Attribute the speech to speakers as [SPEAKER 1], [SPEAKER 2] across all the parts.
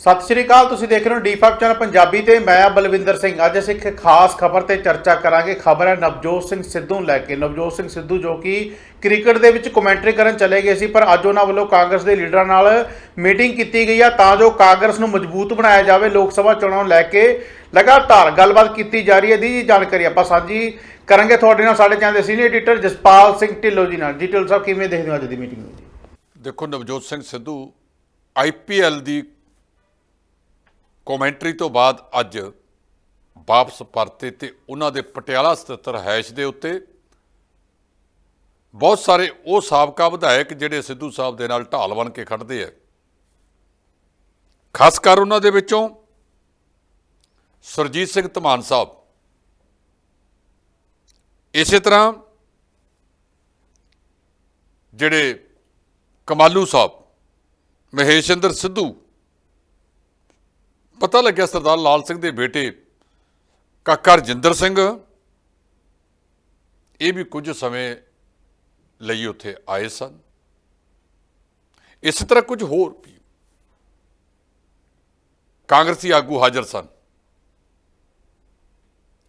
[SPEAKER 1] ਸਤਿ ਸ਼੍ਰੀ ਅਕਾਲ, ਤੁਸੀਂ ਦੇਖ ਰਹੇ ਹੋ ਡੀ5 ਚੈਨਲ ਪੰਜਾਬੀ ਤੇ ਮੈਂ ਬਲਵਿੰਦਰ ਸਿੰਘ। ਅੱਜ ਅਸੀਂ ਇੱਕ ਖਾਸ ਖਬਰ ਤੇ ਚਰਚਾ ਕਰਾਂਗੇ। ਖਬਰ ਹੈ ਨਵਜੋਤ ਸਿੰਘ ਸਿੱਧੂ ਨੂੰ ਲੈ ਕੇ। ਨਵਜੋਤ ਸਿੰਘ ਸਿੱਧੂ ਜੋ ਕਿ ਕ੍ਰਿਕਟ ਦੇ ਵਿੱਚ ਕਮੈਂਟਰੀ ਕਰਨ ਚਲੇ ਗਏ ਸੀ, ਪਰ ਅੱਜ ਉਹਨਾਂ ਵੱਲੋਂ ਕਾਂਗਰਸ ਦੇ ਲੀਡਰਾਂ ਨਾਲ ਮੀਟਿੰਗ ਕੀਤੀ ਗਈ ਆ ਤਾਂ ਜੋ ਕਾਂਗਰਸ ਨੂੰ ਮਜ਼ਬੂਤ ਬਣਾਇਆ ਜਾਵੇ ਲੋਕ ਸਭਾ ਚੋਣਾਂ ਨੂੰ ਲੈ ਕੇ। ਲਗਾਤਾਰ ਗੱਲਬਾਤ ਕੀਤੀ ਜਾ ਰਹੀ ਹੈ। ਦੀ ਜਾਣਕਾਰੀ ਆਪਾਂ ਸਾਂਝੀ ਕਰਾਂਗੇ। ਤੁਹਾਡੇ ਨਾਲ ਸਾਡੇ ਚੈਨਲ ਦੇ ਸੀਨੀਅਰ ਐਡੀਟਰ ਜਸਪਾਲ ਸਿੰਘ ਢਿੱਲੋਂ ਜੀ ਨਾਲ। ਜੀ ਢਿੱਲੋਂ ਸਾਹਿਬ, ਕਿਵੇਂ ਦੇਖਦੇ ਹੋ ਅੱਜ ਦੀ ਮੀਟਿੰਗ ਨੂੰ?
[SPEAKER 2] ਦੇਖੋ, ਨਵਜੋਤ ਸਿੰਘ ਸਿੱਧੂ ਆਈਪੀਐਲ ਦੀ ਕਮੈਂਟਰੀ ਤੋਂ ਬਾਅਦ ਅੱਜ ਵਾਪਸ ਪਰਤੇ ਤੇ ਉਹਨਾਂ ਦੇ ਪਟਿਆਲਾ ਸਥਿਤ ਰਹਿائش ਦੇ ਉੱਤੇ ਬਹੁਤ ਸਾਰੇ ਉਹ ਸਾਬਕਾ ਵਿਧਾਇਕ ਜਿਹੜੇ ਸਿੱਧੂ ਸਾਹਿਬ ਦੇ ਨਾਲ ਢਾਲ ਬਣ ਕੇ ਖੜਦੇ ਆ। ਖਾਸ ਕਰ ਉਹਨਾਂ ਦੇ ਵਿੱਚੋਂ ਸਰਜੀਤ ਸਿੰਘ ਧਮਾਨ ਸਾਹਿਬ। ਇਸੇ ਤਰ੍ਹਾਂ ਜਿਹੜੇ ਕਮਾਲੂ ਸਾਹਿਬ ਮਹੇਸ਼ਿੰਦਰ ਸਿੱਧੂ ਪਤਾ ਲੱਗਿਆ ਸਰਦਾਰ ਲਾਲ ਸਿੰਘ ਦੇ ਬੇਟੇ ਕਾਕਾ ਰਜਿੰਦਰ ਸਿੰਘ। ਇਹ ਵੀ ਕੁਝ ਸਮੇਂ ਲਈ ਉੱਥੇ ਆਏ ਸਨ। ਇਸੇ ਤਰ੍ਹਾਂ ਕੁਝ ਹੋਰ ਵੀ ਕਾਂਗਰਸੀ ਆਗੂ ਹਾਜ਼ਰ ਸਨ।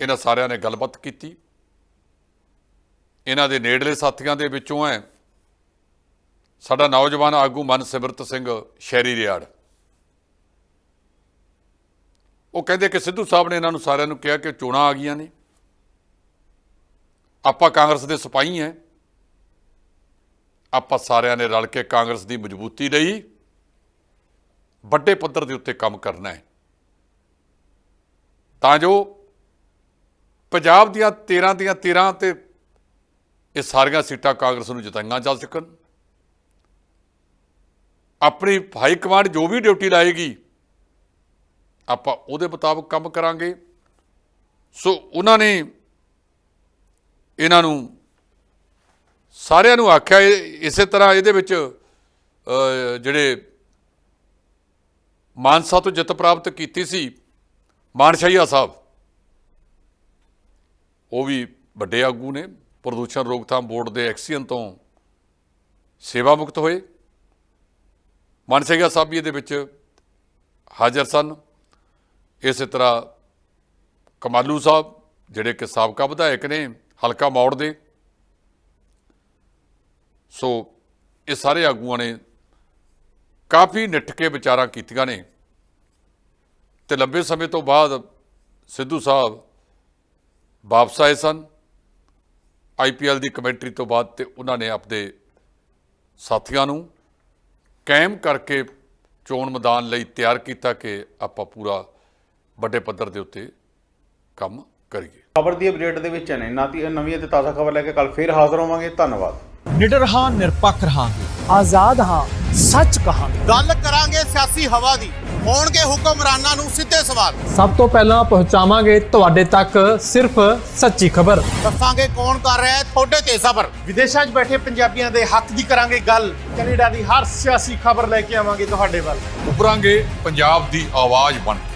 [SPEAKER 2] ਇਹਨਾਂ ਸਾਰਿਆਂ ਨੇ ਗੱਲਬਾਤ ਕੀਤੀ। ਇਹਨਾਂ ਦੇ ਨੇੜਲੇ ਸਾਥੀਆਂ ਦੇ ਵਿੱਚੋਂ ਹੈ ਸਾਡਾ ਨੌਜਵਾਨ ਆਗੂ ਮਨਸਿਮਰਤ ਸਿੰਘ ਸ਼ੈਰੀ ਰਿਆੜ ਉਹ ਕਹਿੰਦੇ ਕਿ ਸਿੱਧੂ ਸਾਹਿਬ ਨੇ ਇਹਨਾਂ ਨੂੰ ਸਾਰਿਆਂ ਨੂੰ ਕਿਹਾ ਕਿ ਚੋਣਾਂ ਆ ਗਈਆਂ ਨੇ। ਆਪਾਂ ਕਾਂਗਰਸ ਦੇ ਸਿਪਾਹੀ ਹਾਂ ਆਪਾਂ ਸਾਰਿਆਂ ਨੇ ਰਲ ਕੇ ਕਾਂਗਰਸ ਦੀ ਮਜ਼ਬੂਤੀ ਲਈ ਵੱਡੇ ਪੱਧਰ ਦੇ ਉੱਤੇ ਕੰਮ ਕਰਨਾ ਹੈ ਤਾਂ ਜੋ ਪੰਜਾਬ ਦੀਆਂ 13 ਦੀਆਂ 13 ਤੇ ਇਹ ਸਾਰੀਆਂ ਸੀਟਾਂ ਕਾਂਗਰਸ ਨੂੰ ਜਿਤਾਈਆਂ ਜਾ ਸਕਣ। ਆਪਣੀ ਹਾਈ ਕਮਾਂਡ ਜੋ ਵੀ ਡਿਊਟੀ ਲਾਏਗੀ ਆਪਾਂ ਉਹਦੇ ਮੁਤਾਬਕ ਕੰਮ ਕਰਾਂਗੇ। ਸੋ ਉਹਨਾਂ ਨੇ ਇਹਨਾਂ ਨੂੰ ਸਾਰਿਆਂ ਨੂੰ ਆਖਿਆ ਇਹ- ਇਸੇ ਤਰ੍ਹਾਂ ਇਹਦੇ ਵਿੱਚ ਜਿਹੜੇ ਮਾਨਸਾ ਤੋਂ ਜਿੱਤ ਪ੍ਰਾਪਤ ਕੀਤੀ ਸੀ ਮਾਨਸ਼ਾਹੀਆ ਸਾਹਿਬ। ਉਹ ਵੀ ਵੱਡੇ ਆਗੂ ਨੇ, ਪ੍ਰਦੂਸ਼ਣ ਰੋਕਥਾਮ ਬੋਰਡ ਦੇ ਐਕਸੀਅਨ ਤੋਂ ਸੇਵਾ ਮੁਕਤ ਹੋਏ। ਮਾਨਸ਼ਾਹੀਆ ਸਾਹਿਬ ਵੀ ਇਹਦੇ ਵਿੱਚ ਹਾਜ਼ਰ ਸਨ। ਇਸੇ ਤਰ੍ਹਾਂ ਕਮਾਲੂ ਸਾਹਿਬ, ਜਿਹੜੇ ਕਿ ਸਾਬਕਾ ਵਿਧਾਇਕ ਨੇ, ਹਲਕਾ ਮੌੜ ਦੇ। ਸੋ ਇਹ ਸਾਰੇ ਆਗੂਆਂ ਨੇ ਕਾਫੀ ਨਿੱਠ ਕੇ ਵਿਚਾਰਾਂ ਕੀਤੀਆਂ ਨੇ। ਤੇ ਲੰਬੇ ਸਮੇਂ ਤੋਂ ਬਾਅਦ ਸਿੱਧੂ ਸਾਹਿਬ ਵਾਪਸ ਆਏ ਸਨ। ਆਈਪੀਐਲ ਦੀ ਕਮੈਂਟਰੀ ਤੋਂ ਬਾਅਦ ਤੇ ਉਹਨਾਂ ਨੇ ਆਪਣੇ ਸਾਥੀਆਂ ਨੂੰ ਕਾਇਮ ਕਰਕੇ ਚੋਣ ਮੈਦਾਨ ਲਈ ਤਿਆਰ ਕੀਤਾ ਕਿ ਆਪਾਂ ਪੂਰਾ ਵੱਡੇ ਪੱਧਰ ਦੇ ਉੱਤੇ ਕੰਮ ਕਰੀਏ
[SPEAKER 1] ਖਬਰ ਦੀ ਅਪਡੇਟ ਦੇ ਵਿੱਚ ਨੇ ਨਾ ਤੀ ਨਵੀਂ ਤੇ ਤਾਜ਼ਾ ਖਬਰ ਲੈ ਕੇ ਕੱਲ ਫੇਰ ਹਾਜ਼ਰ ਹੋਵਾਂਗੇ। ਧੰਨਵਾਦ।
[SPEAKER 3] ਨਿਡਰ ਹਾਂ ਨਿਰਪੱਖ ਰਹਾਂਗੇ।
[SPEAKER 4] ਆਜ਼ਾਦ ਹਾਂ ਸੱਚ ਕਹਾਂਗੇ।
[SPEAKER 5] ਗੱਲ ਕਰਾਂਗੇ ਸਿਆਸੀ ਹਵਾ ਦੀ ਹੋਣਗੇ ਹੁਕਮਰਾਨਾਂ ਨੂੰ ਸਿੱਧੇ ਸਵਾਲ।
[SPEAKER 3] ਸਭ ਤੋਂ ਪਹਿਲਾਂ ਪਹੁੰਚਾਵਾਂਗੇ ਤੁਹਾਡੇ ਤੱਕ ਸਿਰਫ ਸੱਚੀ ਖਬਰ।
[SPEAKER 5] ਦੱਸਾਂਗੇ ਕੌਣ ਕਰ ਰਿਹਾ ਹੈ ਤੁਹਾਡੇ ਤੇ ਸਬਰ।
[SPEAKER 6] ਵਿਦੇਸ਼ਾਂ 'ਚ ਬੈਠੇ ਪੰਜਾਬੀਆਂ ਦੇ ਹੱਕ ਦੀ ਕਰਾਂਗੇ ਗੱਲ। ਕੈਨੇਡਾ ਦੀ ਹਰ ਸਿਆਸੀ ਖਬਰ ਲੈ ਕੇ ਆਵਾਂਗੇ ਤੁਹਾਡੇ ਵੱਲ।
[SPEAKER 2] ਉਭਰਾਂਗੇ ਪੰਜਾਬ ਦੀ ਆਵਾਜ਼ ਬਣ ਕੇ।